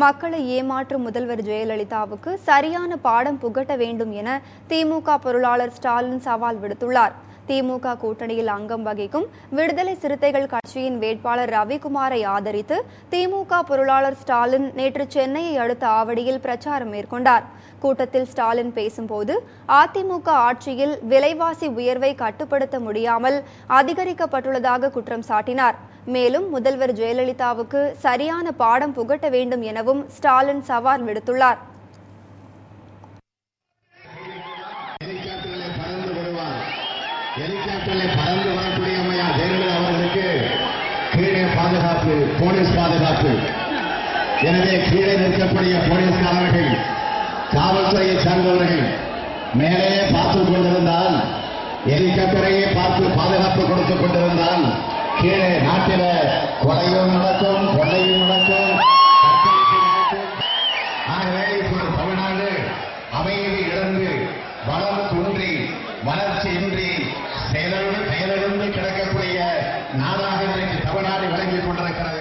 மக்களை ஏமாற்றும் முதல்வர் ஜெயலலிதாவுக்கு சரியான பாடம் புகட்ட வேண்டும் என திமுக பொருளாளர் ஸ்டாலின் சவால் விடுத்துள்ளார். திமுக கூட்டணியில் அங்கம் வகிக்கும் விடுதலை சிறுத்தைகள் கட்சியின் வேட்பாளர் ரவிக்குமாரை ஆதரித்து திமுக பொருளாளர் ஸ்டாலின் நேற்று சென்னையை அடுத்த ஆவடியில் பிரச்சாரம் மேற்கொண்டார். கூட்டத்தில் ஸ்டாலின் பேசும்போது அதிமுக ஆட்சியில் விலைவாசி உயர்வை கட்டுப்படுத்த முடியாமல் அதிகரிக்கப்பட்டுள்ளதாக குற்றம் சாட்டினார். மேலும் முதல்வர் ஜெயலலிதாவுக்கு சரியான பாடம் புகட்ட வேண்டும் எனவும் ஸ்டாலின் சவால் விடுத்துள்ளார். ஹெலிகாப்டரில் பறந்து வரக்கூடிய அம்மையார் ஜெயலலிதா அவர்களுக்கு கீழே பாதுகாப்பு போலீஸ் பாதுகாப்பு. எனவே கீழே நிற்கக்கூடிய போலீஸ்காரர்கள் காவல்துறையை சார்ந்தவர்கள் மேலே பார்த்துக் கொண்டிருந்தால் ஹெலிகாப்டரையே பார்த்து பாதுகாப்பு கொடுத்துக் கொண்டிருந்தால் கீழே நாட்டில கொலையும் நடக்கும் கொள்ளையும் நடக்கும். தமிழ்நாடு அமைதி இழந்து வளம் குன்றி வளர்ச்சியின்றி செயலிழந்து செயலிழந்து கிடக்கக்கூடிய நாடாக இன்றைக்கு தமிழ்நாடு விளங்கிக் கொண்டிருக்கிறது.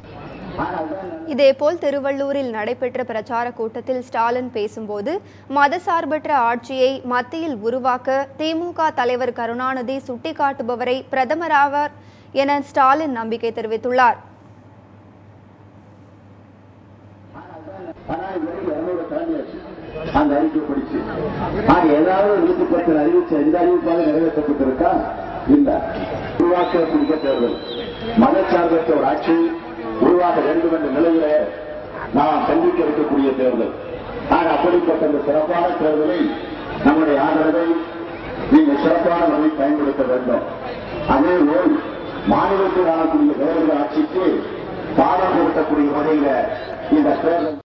இதேபோல் திருவள்ளூரில் நடைபெற்ற பிரச்சார கூட்டத்தில் ஸ்டாலின் பேசும்போது மதசார்பற்ற ஆட்சியை மத்தியில் உருவாக்க திமுக தலைவர் கருணாநிதி சுட்டிக்காட்டுபவரை பிரதமராவார் என ஸ்டாலின் நம்பிக்கை தெரிவித்துள்ளார். அந்த அறிக்கை படிச்சு ஆக ஏதாவது நூத்தி அறிவிச்ச எந்த நிறைவேற்றப்பட்டிருக்கா? இல்ல. தேர்தல் மதச்சார்பற்ற ஒரு ஆட்சி உருவாக வேண்டும் என்ற நிலையில நாம் சந்திக்க இருக்கக்கூடிய தேர்தல். ஆக அப்படிப்பட்ட இந்த சிறப்பான தேர்தலை நம்முடைய ஆதரவை நீங்கள் சிறப்பான முறையில் பயன்படுத்த வேண்டும். அதே போல் மாநிலத்தில் ஆளக்கூடிய வேறு ஆட்சிக்கு பாடம் கொடுக்கக்கூடிய வகையில இந்த தேர்தல்